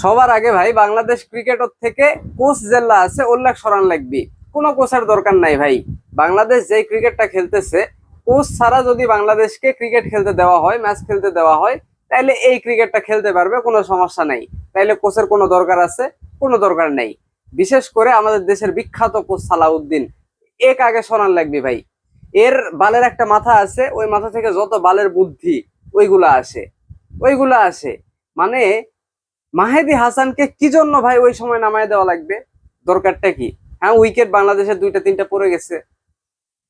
সবার আগে ভাই বাংলাদেশ ক্রিকেটর থেকে কোচ জেলা আছে উল্লেখ সরান লাগবি। কোনো কোচের দরকার নাই ভাই। বাংলাদেশ যেই ক্রিকেটটা খেলতেছে, কোচ ছাড়া যদি বাংলাদেশকে ক্রিকেট খেলতে দেওয়া হয়, ম্যাচ খেলতে দেওয়া হয়, তাইলে এই ক্রিকেটটা খেলতে পারবে, কোনো সমস্যা নাই। তাইলে কোচের কোনো দরকার আছে? কোনো দরকার নেই। বিশেষ করে আমাদের দেশের বিখ্যাত কোচ সালাউদ্দিন। এক আগে সরান লাগবে ভাই। এর বালের একটা মাথা আছে, ওই মাথা থেকে যত বালের বুদ্ধি, ওইগুলা আসে। ওইগুলা আসে। মানে মাহেদি হাসানকে কি জন্য ভাই ওই সময় নামায় দেওয়া লাগবে? দরকারটা কি? হ্যাঁ উইকেট বাংলাদেশের দুইটা, তিনটা পড়ে গেছে।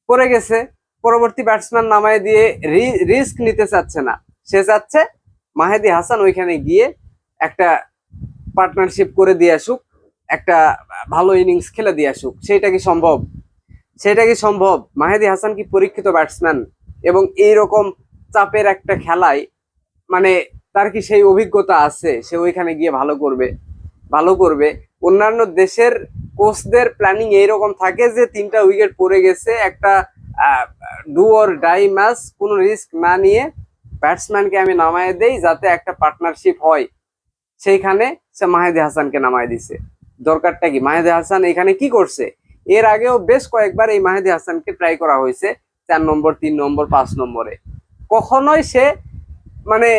পড়ে গেছে, পরবর্তী ব্যাটসম্যান নামায় দিয়ে রিস্ক নিতে চাচ্ছে না। সে চাচ্ছে মাহেদি হাসান ওইখানে গিয়ে একটা পার্টনারশিপ করে দিয়ে আসুক, একটা ভালো ইনিংস খেলে দিয়ে আসুক। সেটা কি সম্ভব? সেটা কি সম্ভব? মাহেদি হাসান কি পরীক্ষিত ব্যাটসম্যান এবং এইরকম চাপের একটা খেলায় মানে তার কি সেই অভিজ্ঞতা আছে? সে ওইখানে গিয়ে ভালো করবে ভালো করবে। অন্যান্য দেশের কোচদের প্ল্যানিং এইরকম থাকে যে তিনটা উইকেট পড়ে গেছে, একটা ডু অর ডাই ম্যাচ কোনো রিস্ক না নিয়ে ব্যাটসম্যানকে আমি নামায় দেই যাতে একটা পার্টনারশিপ হয়। সেইখানে সে মাহেদি হাসানকে নামায় দিছে। দরকারটা কি? মাহেদি হাসান এখানে কি করছে? এর আগেও বেশ কয়েকবার এই মাহেদি হাসানকে ট্রাই করা হয়েছে, চার নম্বর, তিন নম্বর, পাঁচ নম্বরে। কখনোই সে মানে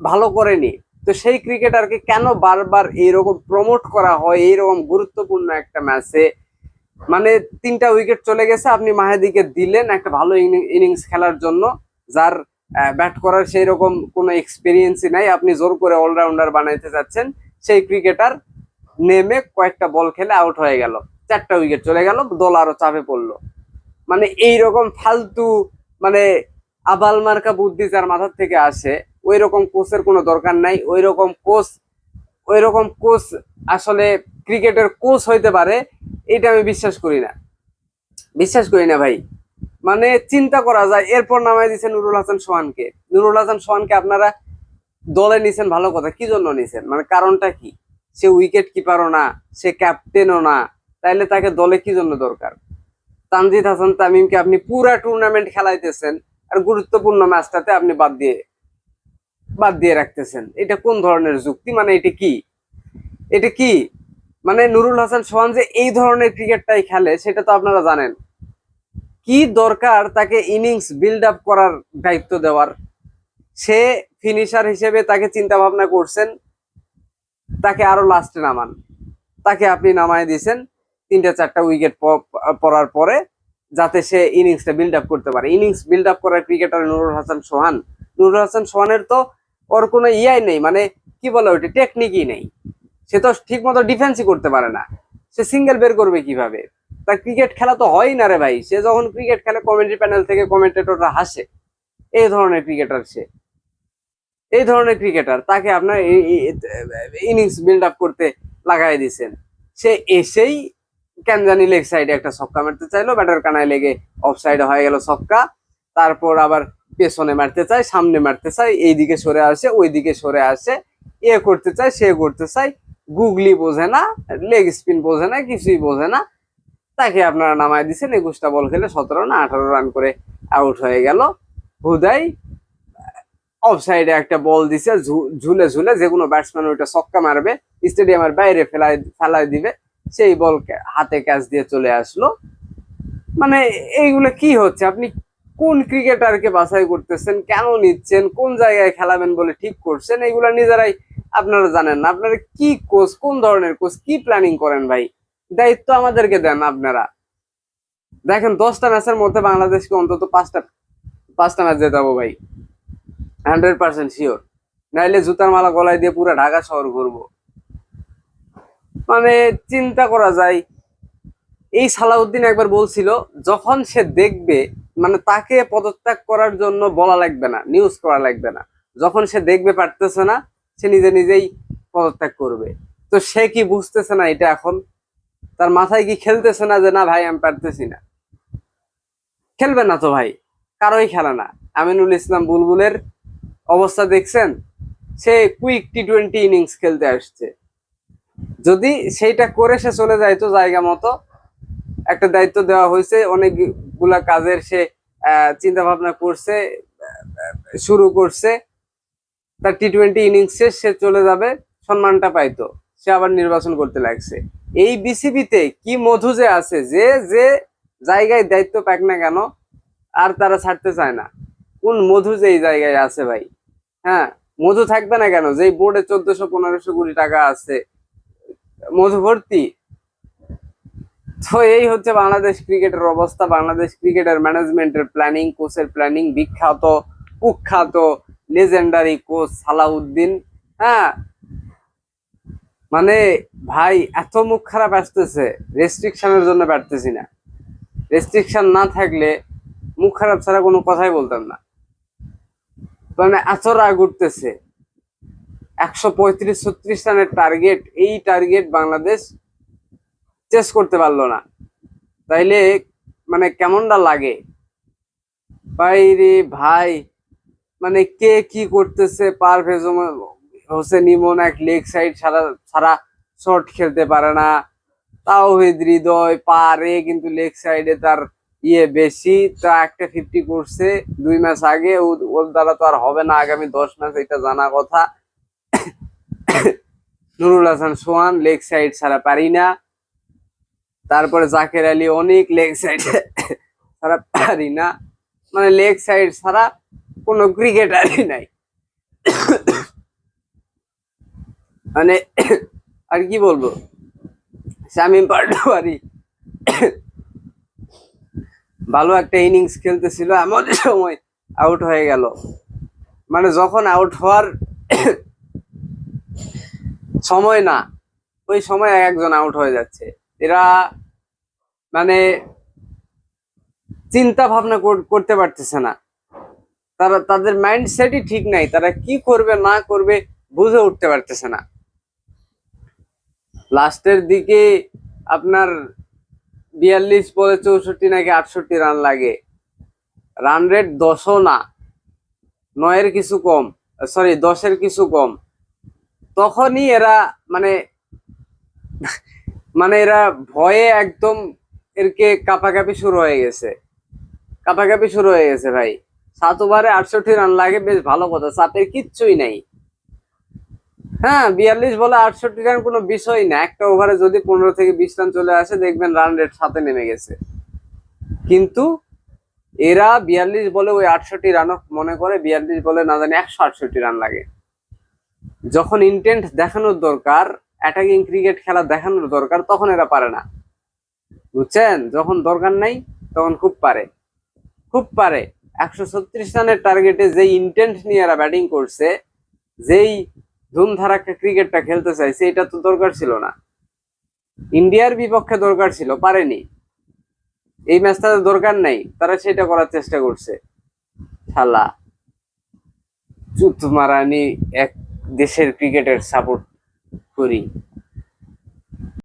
ভালো করেনি। তো সেই ক্রিকেটারকে কেন বারবার এইরকম প্রমোট করা হয়, এইরকম গুরুত্বপূর্ণ একটা ম্যাচে মানে তিনটা উইকেট চলে গেছে, আপনি মাহেদিকে দিলেন একটা ভালো ইনিংস খেলার জন্য। যার ব্যাট করার সেই রকম কোনো এক্সপিরিয়েন্সই নাই। আপনি জোর করে অলরাউন্ডার বানাইতে চাচ্ছেন সেই ক্রিকেটার নেমে কয়েকটা বল খেলে আউট হয়ে গেল। চারটা উইকেট চলে গেল, দল আরও চাপে পড়ল। মানে এই রকম ফালতু মানে আবাল মার্কা বুদ্ধি যার মাথার থেকে আসে ওই রকম কোচের কোনো দরকার নাই। ওই রকম কোচ ওই রকম কোচ আসলে ক্রিকেটের কোচ হইতে পারে এটা আমি বিশ্বাস করি না। বিশ্বাস করি না ভাই। মানে চিন্তা করা যায়। এরপর নামাই দিচ্ছেন নুরুল হাসান সোহানকে। নুরুল হাসান সোহানকে আপনারা দলে নিছেন ভালো কথা। কি জন্য নিছেন? মানে কারণটা কি? সে উইকেট কিপারও না, সে ক্যাপ্টেনও না। তাইলে তাকে দলে কি জন্য দরকার? তানজিদ হাসান তামিমকে আপনি পুরা টুর্নামেন্ট খেলাইতেছেন। আর গুরুত্বপূর্ণ ম্যাচটাতে আপনি বাদ দিয়ে বাদ দিয়ে রাখতেছেন। এটা কোন ধরনের যুক্তি? মানে এটা কি? এটা কি? মানে নুরুল হাসান সোহান যে এই ধরনের ক্রিকেটটাই খেলে, সেটা তো আপনারা জানেন। কি দরকার তাকে ইনিংস বিল্ড আপ করার দায়িত্ব দেওয়ার? সে ফিনিশার হিসেবে তাকে চিন্তা ভাবনা করছেন, তাকে আরও লাস্টে নামান। তাকে আপনি নামায় দিয়েছেন তিনটা চারটা উইকেট পড়ার পরে, যাতে সে ইনিংসটা বিল্ড আপ করতে পারে। ইনিংস বিল্ড আপ করার ক্রিকেটার নুরুল হাসান সোহান। নুরুল হাসান সোহানের তো ওর কোনো ইয়াই নেই মানে কি বলে ওইটা টেকনিকই নেই। সে তো ঠিক মতো ডিফেন্সই করতে পারে না। সে সিঙ্গেল বের করবে কীভাবে? তার ক্রিকেট খেলা তো হয় না রে ভাই। সে যখন ক্রিকেট খেলে কমেন্ট্রি প্যানেল থেকে কমেন্টেটররা হাসে। এই ধরনের ক্রিকেটার সে। এই ধরনের ক্রিকেটার তাকে আপনার ইনিংস বিল্ড আপ করতে লাগাই দিয়েছেন সে এসেই কেন জানি লেগ সাইডে একটা ছক্কা মারতে চাইলো ব্যাটার কানায় লেগে অফ সাইডে হয়ে গেল ছক্কা। তারপর আবার পেছনে মারতে চায়, সামনে মারতে চায়, এইদিকে সরে আসে, ওইদিকে সরে আসে, এ করতে চায়, সে করতে চায়। গুগলি বোঝে না, লেগ স্পিন বোঝে না, কিছুই বোঝে না। তাকে আপনারা নামায় দিচ্ছেন একুশটা বল খেলে সতেরো না আঠারো রান করে আউট হয়ে গেল। হুদাই অফ সাইডে একটা বল দিছে ঝুলে ঝুলে যে কোনো ব্যাটসম্যান ওইটা ছক্কা মারবে, স্টেডিয়ামের বাইরে ফেলাই ফেলাই দিবে, সেই বল হাতে ক্যাচ দিয়ে চলে আসলো। মানে এইগুলো কি হচ্ছে? আপনি কোন ক্রিকেটারকে বাছাই করতেছেন, কেন নিচ্ছেন, কোন জায়গায় খেলাবেন বলে ঠিক করছেন, এগুলা নিজেরাই আপনারা জানেন না। আপনারা কি কোচ কোন ধরনের কোচ কি প্ল্যানিং করেন ভাই? দায়িত্ব আমাদেরকে দেন আপনারা। দেখেন, দশটা ম্যাচের মধ্যে বাংলাদেশকে অন্তত পাঁচটা পাঁচটা ম্যাচ জেতাবো ভাই। হান্ড্রেড পার্সেন্ট শিওর নাইলে জুতার মালা গলায় দিয়ে পুরো ঢাকা শহর ঘুরবো। মানে চিন্তা করা যায়। এই সালাউদ্দিন একবার বলছিল, যখন সে দেখবে মানে তাকে পদত্যাগ করার জন্য বলা লাগবে না নিউজ করা লাগবে না। যখন সে দেখবে, পারতেছে না, সে নিজে নিজেই পদত্যাগ করবে। তো সে কি বুঝতেছে না এটা এখন? তার মাথায় কি খেলতেছে না যে, না ভাই, আমি পারতেছি না খেলবে না তো ভাই, কারোই খেলে না। আমিনুল ইসলাম বুলবুলের অবস্থা দেখছেন? সে কুইক টি টোয়েন্টি ইনিংস খেলতে আসছে। যদি সেইটা করে সে চলে যায় তো জায়গা মতো একটা দায়িত্ব দেওয়া হয়েছে, অনেকগুলা কাজের সে চিন্তা ভাবনা করছে শুরু করছে। তার টি টোয়েন্টি ইনিংস শেষ, সে চলে যাবে, সম্মানটা পাইতো। সে আবার নির্বাচন করতে লাগছে। এই বিসিবিতে কি মধু যে আছে, যে যে জায়গায় দায়িত্ব পাক না কেন, আর তারা ছাড়তে চায় না। কোন মধু যে এই জায়গায় আছে ভাই? হ্যাঁ মধু থাকবে না কেন? যেই বোর্ডে চোদ্দশো, পনেরোশো কোটি টাকা আছে, মধু ভর্তি তো এই হচ্ছে বাংলাদেশ ক্রিকেটের অবস্থা, বাংলাদেশ ক্রিকেটের ম্যানেজমেন্টের প্ল্যানিং, কোচের প্ল্যানিং, বিখ্যাত, কুখ্যাত লেজেন্ডারি কোচ সালাউদ্দিন। হ্যাঁ মানে ভাই, এত মুখ খারাপ আসতেছে রেস্ট্রিকশনের জন্য পারতেছি না। রেস্ট্রিকশন না থাকলে মুখ খারাপ ছাড়া কোনো কথাই বলতাম না। মানে এত রাগ উঠতেছে। একশো পঁয়ত্রিশ ছত্রিশ রানের টার্গেট এই টার্গেট বাংলাদেশ চেস করতে পারল না। তাইলে মানে কেমনটা লাগে? ভাই রে ভাই মানে কে কি করতেছে? পারভেজ হোসেন ইমন এক লেগ সাইড সারা সারা শট খেলতে পারে না। তাওহিদ হৃদয় পারে, কিন্তু লেগ সাইডে তার ইয়ে বেশি। তা একটা ফিফটি করছে দুই ম্যাচ আগে ওর দ্বারা তো আর হবে না আগামী দশ ম্যাচ, এটা জানা কথা। নুরুল হাসান সোহান, লেগ সাইড ছাড়া পারি না। তারপরে জাকের আলী অনেক লেগ সাইড ছাড়া পারি না। মানে লেগ সাইড ছাড়া কোনো ক্রিকেটারই নাই। মানে আর কি বলব? শামিম পাটোয়ারি ভালো একটা ইনিংস খেলতেছিল, এমন সময় আউট হয়ে গেল। মানে যখন আউট হওয়ার সময় না, ওই সময় এক একজন আউট হয়ে যাচ্ছে। এরা মানে চিন্তা ভাবনা করতে পারতেছে না। তারা, তাদের মাইন্ডসেটই ঠিক নাই। তারা কি করবে, না করবে বুঝে উঠতে পারতেছে না। লাস্টের দিকে আপনার বিয়াল্লিশ বলে চৌষট্টি নাকি আটষট্টি রান লাগে। রান রেট দশও না। নয়ের কিছু কম সরি দশের কিছু কম। তখনই এরা মানে মানে এরা ভয়ে একদম এরকে কাপাকাপি শুরু হয়ে গেছে। কাপাকাপি শুরু হয়ে গেছে ভাই। সাত ওভারে আটষট্টি রান লাগে, বেশ ভালো কথা। চাপের কিচ্ছুই নাই। হ্যাঁ বিয়াল্লিশ বলে আটষট্টি রান কোনো বিষয় না। একটা ওভারে যদি পনেরো থেকে বিশ রান চলে আসে, দেখবেন রান রেট সাথে নেমে গেছে। কিন্তু এরা বিয়াল্লিশ বলে ওই আটষট্টি রানও মনে করে, বিয়াল্লিশ বলে না জানি একশো আটষট্টি রান লাগে। যখন ইন্টেন্ট দেখানোর দরকার অ্যাটাকিং ক্রিকেট খেলা দেখানোর দরকার তখন এরা পারে না। বুঝছেন? যখন দরকার নাই, তখন খুব পারে। খুব পারে। একশো ছত্রিশ রানের টার্গেটে যেই ইন্টেন্ট নিয়ে এরা ব্যাটিং করছে, যেই ধুমধারাক্কা ক্রিকেটটা খেলতে চাইছে, এটা তো দরকার ছিল না। ইন্ডিয়ার বিপক্ষে দরকার ছিল, পারেনি। এই ম্যাচটাতে দরকার নাই, তারা সেটা করার চেষ্টা করছে। শালা চুত মারানি এক দেশের ক্রিকেটের সাপোর্ট করি।